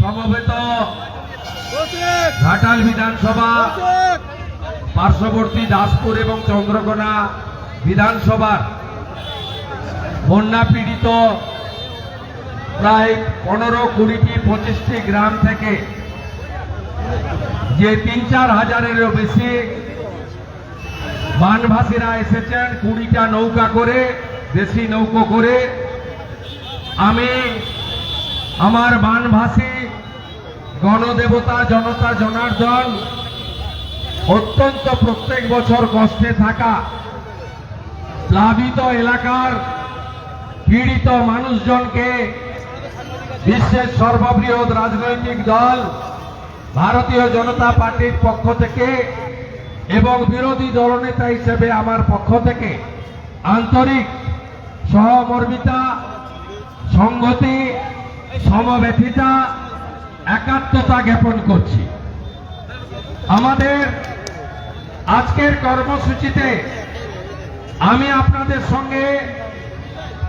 সমবেত ঘাটাল বিধানসভা, পার্শ্ববর্তী দাসপুর এবং চন্দ্রকোনা বিধানসভার বন্যা পীড়িত প্রায় পনেরো কুড়িটি পঁচিশটি গ্রাম থেকে যে তিন চার হাজারেরও বেশি বানভাসীরা এসেছেন, কুড়িটা নৌকা করে, দেশি নৌকো করে আমি আমার বানভাসী গণদেবতা জনতা জনার্দন অত্যন্ত প্রত্যেক বছর কষ্টে থাকা প্লাবিত এলাকার পীড়িত মানুষজনকে বিশ্বের সর্ববৃহৎ রাজনৈতিক দল ভারতীয় জনতা পার্টির পক্ষ থেকে এবং বিরোধী দলনেতা হিসেবে আমার পক্ষ থেকে আন্তরিক সহমর্মিতা সংগতি সমব্যথিতা, একাত্মতা জ্ঞাপন করছি। আমাদের আজকের কর্মসূচিতে আমি আপনাদের সঙ্গে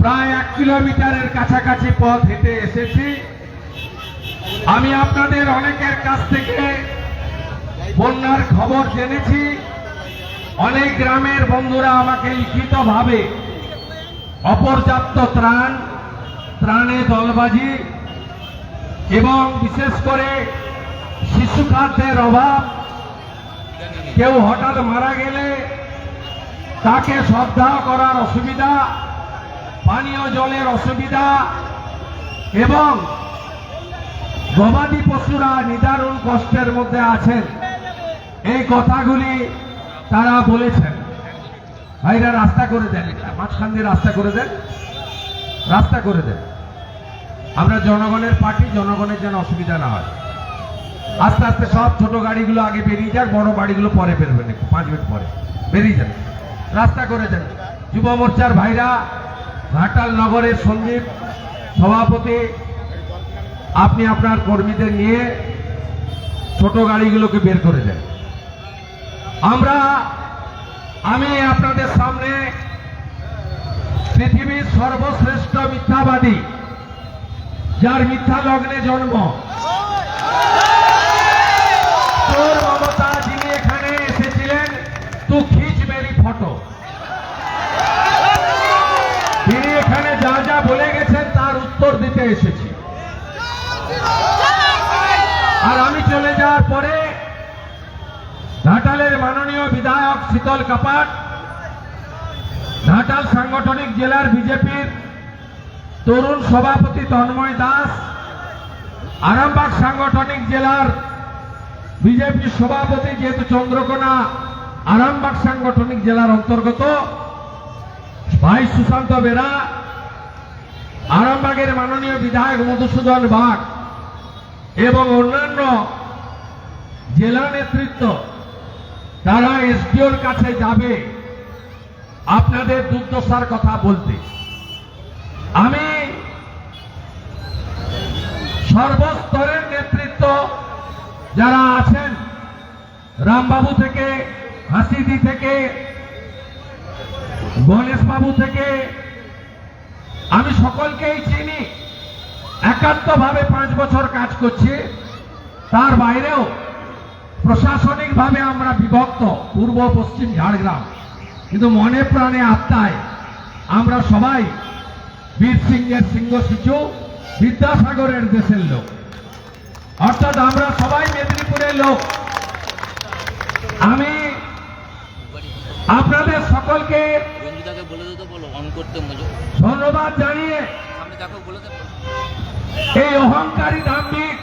প্রায় এক কিলোমিটারের কাছাকাছি পথ হেঁটে এসেছি। আমি আপনাদের অনেকের কাছ থেকে বন্যার খবর জেনেছি। অনেক গ্রামের বন্ধুরা আমাকে লিখিতভাবে অপর্যাপ্ত ত্রাণ ত্রাণে দলবাজি এবং বিশেষ করে শিশু খাদ্যের অভাব, কেউ হঠাৎ মারা গেলে তাকে শ্রদ্ধা করার অসুবিধা, পানীয় জলের অসুবিধা এবং গবাদি পশুরা নিদারুণ কষ্টের মধ্যে আছেন। এই কথাগুলি তারা বলেছেন। ভাইরা, রাস্তা করে দেন মাঝখান দিয়ে রাস্তা করে দেন। রাস্তা করে দেন। আমরা জনগণের পার্টি, জনগণের যেন অসুবিধা না হয়। আস্তে আস্তে সব ছোট গাড়িগুলো আগে বেরিয়ে যাক, বড় গাড়িগুলো পরে বেরোবেন পাঁচ মিনিট পরে। বেরিয়ে যান। রাস্তা করে দেন যুব মোর্চার ভাইরা, ঘাটাল নগরের সন্দীপ সভাপতি, আপনি আপনার কর্মীদের নিয়ে ছোট গাড়িগুলোকে বের করে দেন। আমরা, আমি আপনাদের সামনে পৃথিবীর সর্বশ্রেষ্ঠ মিথ্যাবাদী যার মিথ্যা লগ্নে জন্ম। তোর মমতা যিনি এখানে এসেছিলেন, তু খিচ মেরি ফটো। তিনি এখানে যা যা বলে গেছেন, তার উত্তর দিতে এসেছি। আর আমি চলে যাওয়ার পরে, ঘাটালের মাননীয় বিধায়ক শীতল কাপাট, ঘাটাল সাংগঠনিক জেলার বিজেপির তরুণ সভাপতি তন্ময় দাস, আরামবাগ সাংগঠনিক জেলার বিজেপি সভাপতি যেহেতু চন্দ্রকোনা, আরামবাগ সাংগঠনিক জেলার অন্তর্গত ভাই সুশান্ত বেরা, আরামবাগের মাননীয় বিধায়ক মধুসূদন বাগ এবং অন্যান্য জেলা নেতৃত্ব, তারা এসডিওর কাছে যাবে আপনাদের দুর্দশার কথা বলতে। আমি সর্বস্তরের নেতৃত্ব যারা আছেন, রামবাবু থেকে, হাসিদি থেকে গণেশ বাবু থেকে, আমি সকলকেই চিনি। একাত্মভাবে পাঁচ বছর কাজ করছি। তার বাইরেও প্রশাসনিকভাবে আমরা বিভক্ত, পূর্ব, পশ্চিম, ঝাড়গ্রাম। কিন্তু মনে প্রাণে আত্মায় আমরা সবাই বীর সিংহের সিংহ শিশু। বিদ্যাসাগরের দেশের লোক। অর্থাৎ আমরা সবাই মেদিনীপুরের লোক। আমি আপনাদের সকলকে ধন্যবাদ জানিয়ে এই অহংকারী দাম্ভিক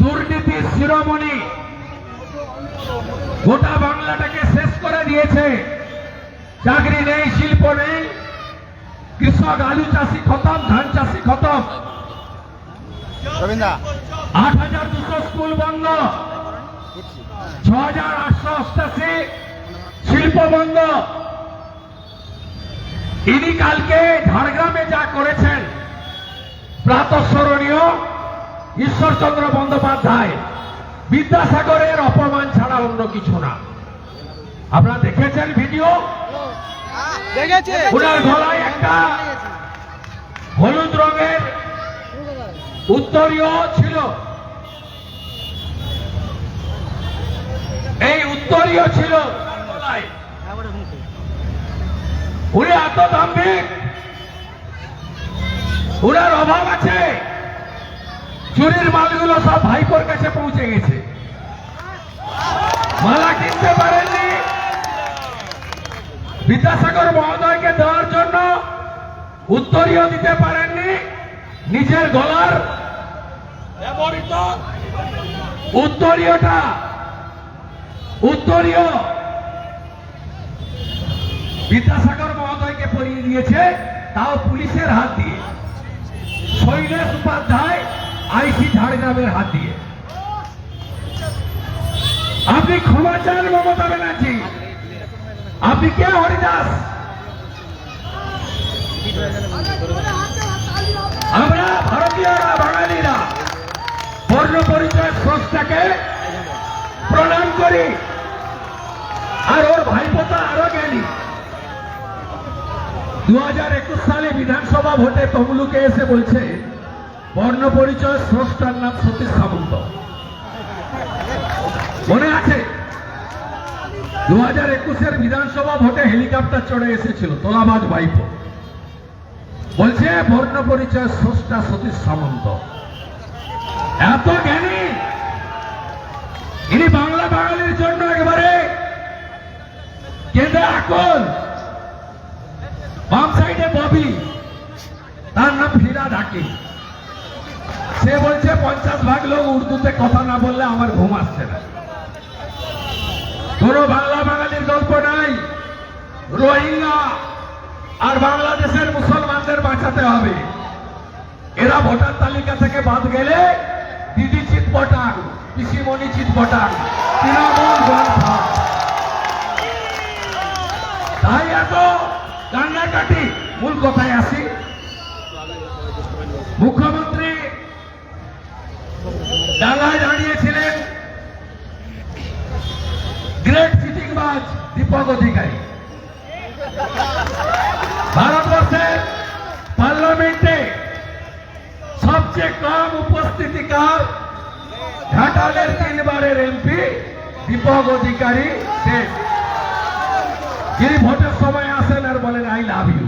দুর্নীতির শিরোমণি গোটা বাংলাটাকে শেষ করে দিয়েছে। চাকরি নেই শিল্প নেই কৃষক আলু চাষি খতম ধান চাষি খতম। আট হাজার দুশো স্কুল বন্ধ। ছ হাজার আটশো অষ্টাশি শিল্প বন্ধ। ইনি কালকে ঝাড়গ্রামে যা করেছেন প্রাতঃস্মরণীয় ঈশ্বরচন্দ্র বন্দ্যোপাধ্যায়। বিদ্যাসাগরের অপমান ছাড়া অন্য কিছু না। আপনারা দেখেছেন ভিডিও? ওনার গলায় একটা হলুদ রঙের উত্তরীয় ছিল। এই উত্তরীয় ছিল। উনি এত দাম্ভিক। উনার অভাব আছে। চুরির মালগুলো সব ভাইপোর কাছে পৌঁছে গেছে। মালা কিনতে পারেননি। বিদ্যাসাগর মহোদয়কে দেওয়ার জন্য উত্তরীয় দিতে পারেননি। নিজের গলার ব্যবহৃত উত্তরীয়টা উত্তরীয় বিদ্যাসাগর মহোদয়কে পরিয়ে দিয়েছে, তাও পুলিশের হাত দিয়ে। শৈলেশ উপাধ্যায় আইসি ঝাড়গ্রামের হাত দিয়ে। আপনি ক্ষমা চান মমতা ব্যানার্জি। আপনি কে হরিদাস? আমরা ভারতীয়রা বাঙালিরা? বর্ণ পরিচয় স্রষ্টাকে প্রণাম করি। আর ওর ভাইপোতা আরও জ্ঞানী। দু হাজার একুশ সালে বিধানসভা ভোটে তমলুকে এসে বলছে বর্ণ পরিচয় স্রষ্টার নাম সতীশ সামন্ত। মনে আছে? দু হাজার একুশের বিধানসভা ভোটে হেলিকপ্টার চড়ে এসেছিল, তোলাবাজ ভাইপো। বলছে বর্ণ পরিচয় স্রষ্টা সতীশ সামন্ত। এত জ্ঞানী! ইনি বাংলা বাঙালির জন্য একেবারে কেঁদে আকল। বাম সাইডে ববি, তার নাম ফিরা ডাকে সে বলছে, পঞ্চাশ ভাগ লোক উর্দুতে কথা না বললে আমার ঘুম আসছে না। কোন বাংলা বাঙালির গল্প নাই। রোহিঙ্গা আর বাংলাদেশের মুসলমানদের বাঁচাতে হবে। এরা ভোটার তালিকা থেকে বাদ গেলে দিদি চিৎপটাং পিসিমণি চিৎপটাং তৃণমূল গ্রন্থ তাই এত কান্নাকাটি মূল কথায় আসি। মুখ্যমন্ত্রী ডাঙ্গায় সিটিংবাজ দীপক অধিকারী। ভারতবর্ষের পার্লামেন্টে সবচেয়ে কম উপস্থিতিকার ঘাটালের তিনবারের এমপি দীপক অধিকারী যিনি ভোটের সময় আসেন আর বলেন, আই লাভ ইউ।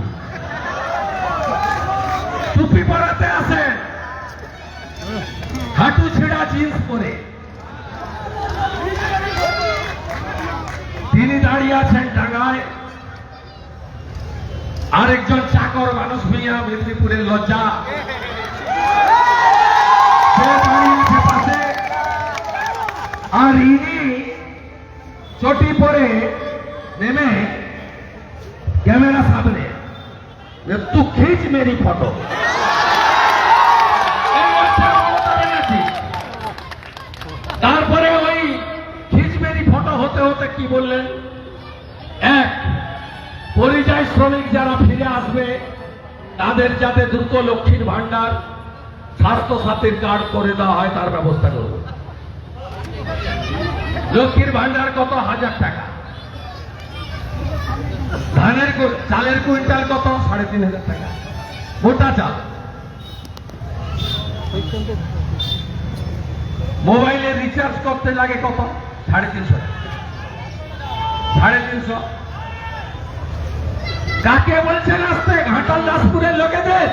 টুপি পরাতে আসেন। হাঁটু ছেঁড়া জিন্স পরে তিনি দাঁড়িয়ে আছেন ডাঙায় আরেকজন চাকর মানুষ মিয়া মেদিনীপুরের লজ্জা। আর ইনি চটি পরে নেমে ক্যামেরা সামনে। তু খিচ মেরি ফটো। তারপরে ওই খিচ মেরি ফটো হতে হতে কি বললেন? পরিযায়ী শ্রমিক যারা ফিরে আসবে, তাদের যাতে দ্রুত লক্ষ্মীর ভান্ডার স্বাস্থ্য সাথীর কার্ড করে দেওয়া হয়, তার ব্যবস্থা করব। লক্ষ্মীর ভান্ডার কত? হাজার টাকা। ধানের চালের কুইন্টাল কত? সাড়ে তিন হাজার টাকা। মোটা চাল। মোবাইলে রিচার্জ করতে লাগে কত? সাড়ে তিনশো। সাড়ে তিনশো। কাকে বলছেন আসতে ঘাটাল দাসপুরের লোকেদের,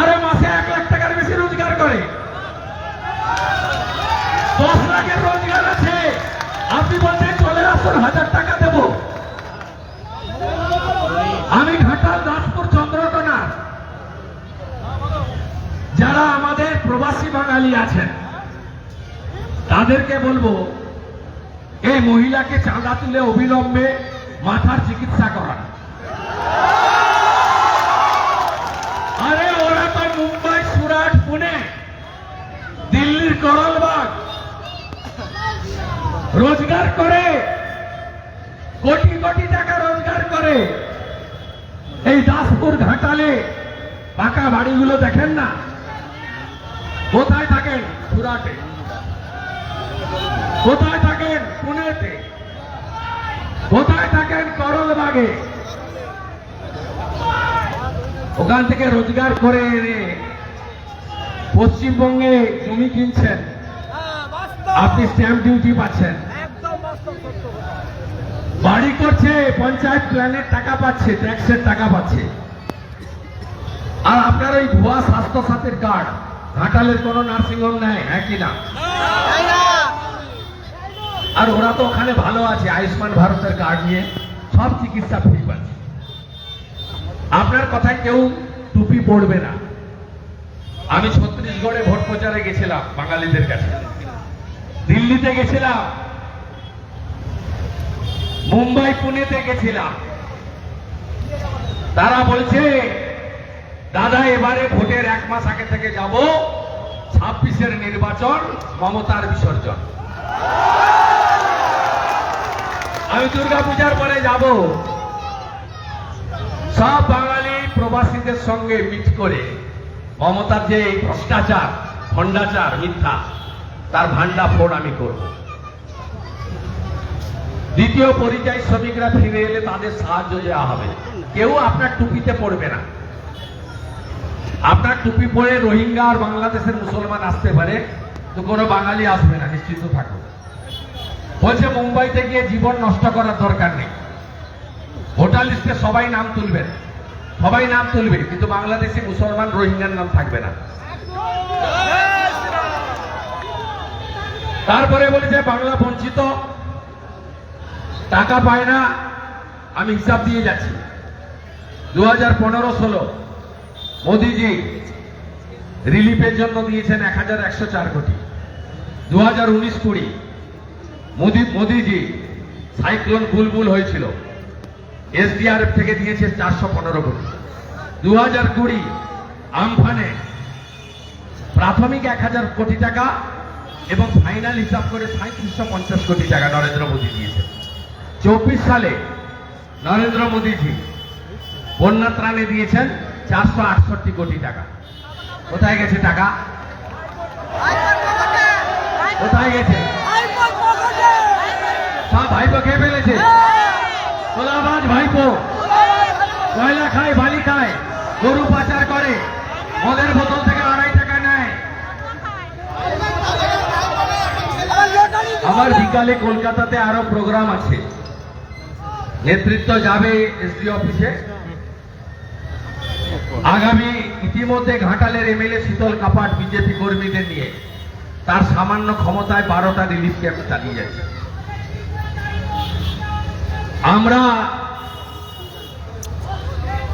আরে মাসে এক লাখ টাকার বেশি রোজগার করে। দশ লাখের রোজগার আছে। আপনি বলছেন চলে আসুন, হাজার টাকা দেব। আমি ঘাটাল দাসপুর চন্দ্রকোনা। যারা আমাদের প্রবাসী বাঙালি আছেন, তাদেরকে বলব এই মহিলাকে চাঁদা তুলে অবিলম্বে মাথার চিকিৎসা করান। আরে, ওরা তো মুম্বাই, সুরাট, পুনে, দিল্লির করলবাগ। রোজগার করে, কোটি কোটি টাকা রোজগার করে। এই দাসপুর ঘাটালে পাকা বাড়িগুলো দেখেন না? কোথায় থাকেন সুরাটে? কোথায় থাকেন পুনেতে? কোথায় থাকেন করলবাগে ওখান থেকে রোজগার করে এনে পশ্চিমবঙ্গে জমি কিনছেন। আপনি স্ট্যাম্প ডিউটি পাচ্ছেন। বাড়ি করছে, পঞ্চায়েত প্ল্যানের টাকা পাচ্ছে ট্যাক্সের টাকা পাচ্ছে। আর আপনার ওই ভুয়া স্বাস্থ্য সাথীর কার্ড ঘাটালের কোনো নার্সিংহোম নেয় হ্যাঁ কি না? আর ওরা তো ওখানে ভালো আছে, আয়ুষ্মান ভারতের কার্ড নিয়ে সব চিকিৎসা ফ্রি পাচ্ছে। আপনার কথায় কেউ টুপি পড়বে না। আমি ছত্তিশগড়ে ভোট প্রচারে গেছিলাম বাঙালিদের কাছে। দিল্লিতে গেছিলাম। মুম্বাই, পুনেতে গেছিলাম। তারা বলছে, দাদা, এবারে ভোটের এক মাস আগে থেকে যাব ছাব্বিশের নির্বাচন, মমতার বিসর্জন। আমি দুর্গা পূজার পরে যাব। সব বাঙালি প্রবাসীদের সঙ্গে মিট করে মমতার যে ভ্রষ্টাচার, ভণ্ডাচার, মিথ্যা, তার ভান্ডা ফোড় আমি করব। দ্বিতীয় পরিযায়ী শ্রমিকরা ফিরে এলে তাদের সাহায্য দেওয়া হবে। কেউ আপনার টুপিতে পড়বে না। আপনার টুপি পরে রোহিঙ্গা আর বাংলাদেশের মুসলমান আসতে পারে, তো কোনো বাঙালি আসবে না নিশ্চিত থাকুন। বলছে মুম্বাইতে গিয়ে জীবন নষ্ট করার দরকার নেই। ভোটার লিস্টে সবাই নাম তুলবেন সবাই নাম তুলবে, কিন্তু বাংলাদেশি মুসলমান রোহিঙ্গার নাম থাকবে না। তারপরে বলেছে বাংলা বঞ্চিত, টাকা পায় না, আমি হিসাব দিয়ে যাচ্ছি। দু হাজার পনেরো ষোলো মোদিজি রিলিফের জন্য দিয়েছেন এক হাজার একশো চার কোটি। দু হাজার উনিশ কুড়ি মোদি, মোদিজি, সাইক্লোন বুলবুল হয়েছিল। এসডিআরএফ থেকে দিয়েছে চারশো পনেরো কোটি দু হাজার কুড়ি আমফানে প্রাথমিক এক হাজার কোটি টাকা এবং ফাইনাল হিসাব করে সাঁত্রিশশো পঞ্চাশ কোটি টাকা নরেন্দ্র মোদী দিয়েছে। চব্বিশ সালে নরেন্দ্র মোদীজি বন্যা ত্রাণে দিয়েছেন চারশো আটষট্টি কোটি টাকা। কোথায় গেছে টাকা? কোথায় গেছে? সব ভাইপো খেয়ে ফেলেছে? তোলাবাজ ভাইপো। কয়লা খায় বালি খায় গরু পাচার করে মদের বোতল থেকে আড়াই টাকা নেয়। আবার বিকালে কলকাতাতে আরও প্রোগ্রাম আছে। নেতৃত্ব যাবে এসডি অফিসে আগামী ইতিমধ্যে ঘাটালের এমএলএ শীতল কাপাট বিজেপি কর্মীদের নিয়ে। তার সামান্য ক্ষমতায় বারোটা রিলিফ ক্যাম্প চালিয়ে যাচ্ছে। আমরা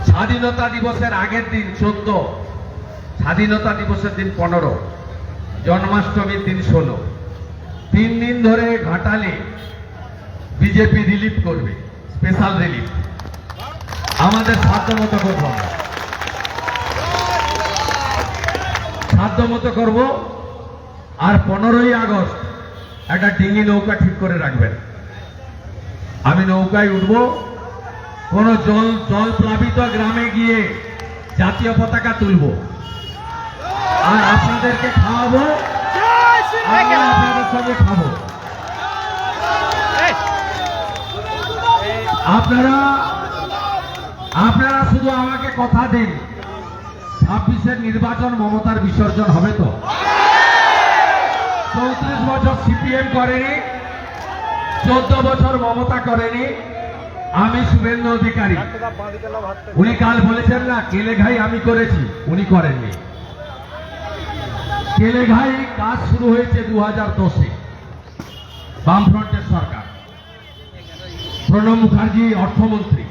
স্বাধীনতা দিবসের আগের দিন চোদ্দ, স্বাধীনতা দিবসের দিন পনেরো, জন্মাষ্টমীর দিন ষোলো। তিন দিন ধরে ঘাটালে বিজেপি রিলিফ করবে স্পেশাল রিলিফ আমাদের সাধ্য মতো করব আমরা। সাধ্য মতো করব। আর পনেরোই আগস্ট একটা ডিঙি নৌকা ঠিক করে রাখবেন। আমি নৌকায় উঠব। কোন জল জল প্লাবিত গ্রামে গিয়ে জাতীয় পতাকা তুলব। আর আপনাদেরকে খাওয়াবো। আপনাদের সঙ্গে খাব। আপনারা আপনারা শুধু আমাকে কথা দিন। ছাব্বিশের নির্বাচন মমতার বিসর্জন হবে তো। চৌত্রিশ বছর সিপিএম করেনি। চোদ্দ বছর মমতা করেনি আমি শুভেন্দু অধিকারী। উনি কাল বলেছেন না কেলেঘাই আমি করেছি, উনি করেননি। কেলেঘাই কাজ শুরু হয়েছে দু হাজার দশে বামফ্রন্টের সরকার। প্রণব মুখার্জি অর্থমন্ত্রী।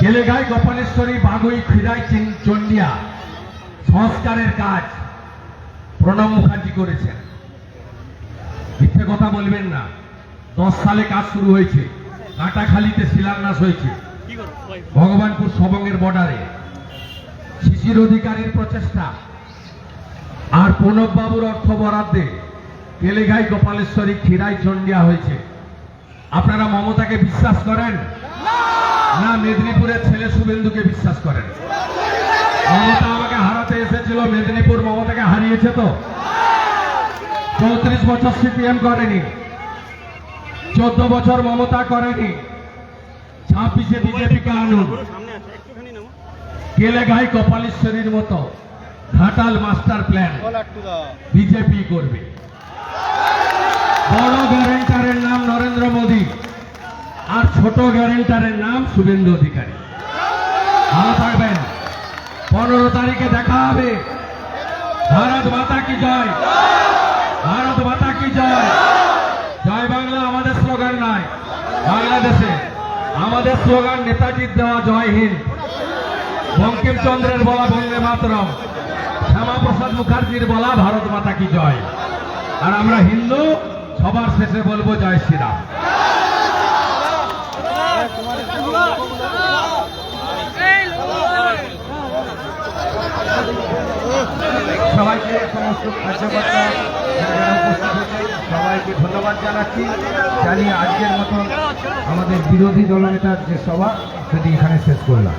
কেলেঘাই গোপালেশ্বরী, বাগুই খিরাই চিন- চন্ডিয়া সংস্কারের কাজ প্রণব মুখার্জি করেছেন। মিথ্যে কথা বলবেন না। দশ সালে কাজ শুরু হয়েছে। কাটাখালিতে শিলান্যাস হয়েছে। ভগবানপুর সবঙ্গের বর্ডারে। শিশির অধিকারীর প্রচেষ্টা। আর প্রণব বাবুর অর্থ বরাদ্দে কেলেঘাই গোপালেশ্বরী খিরাই চন্ডিয়া হয়েছে। আপনারা মমতাকে বিশ্বাস করেন? না মেদিনীপুরের ছেলে শুভেন্দুকে বিশ্বাস করেন? মমতা আমাকে হারাতে এসেছিল, মেদিনীপুর মমতাকে হারিয়েছে তো? চৌত্রিশ বছর সিপিএম করেনি। চোদ্দ বছর মমতা করেনি। ছাব্বিশে বিজেপিকে আনুন। কেলেঘাই কপালেশ্বরীর মতো। Ghatal master plan. বিজেপি করবে। বড় গ্যারেন্টারের নাম নরেন্দ্র মোদী। আর ছোট গ্যারেন্টারের নাম শুভেন্দু অধিকারী। ভালো থাকবেন। পনেরো তারিখে দেখা হবে। ভারত মাতা কি জয়? ভারত মাতা কি জয়? জয় বাংলা আমাদের স্লোগান নয় বাংলাদেশে আমাদের স্লোগান নেতাজির দেওয়া জয় হিন্দ। বঙ্কিমচন্দ্রের বলা বন্দে মাতরম। শ্যামাপ্রসাদ মুখার্জির বলা ভারত মাতা কি জয়। আর আমরা হিন্দু, সবার শেষে বলব জয় শ্রীরাম। সবাইকে সমস্ত কার্যকর্তা ধন্যবাদ জানাচ্ছি জানি আজকের মতো আমাদের বিরোধী দলনেতার যে সভা সেটি এখানে শেষ করলাম।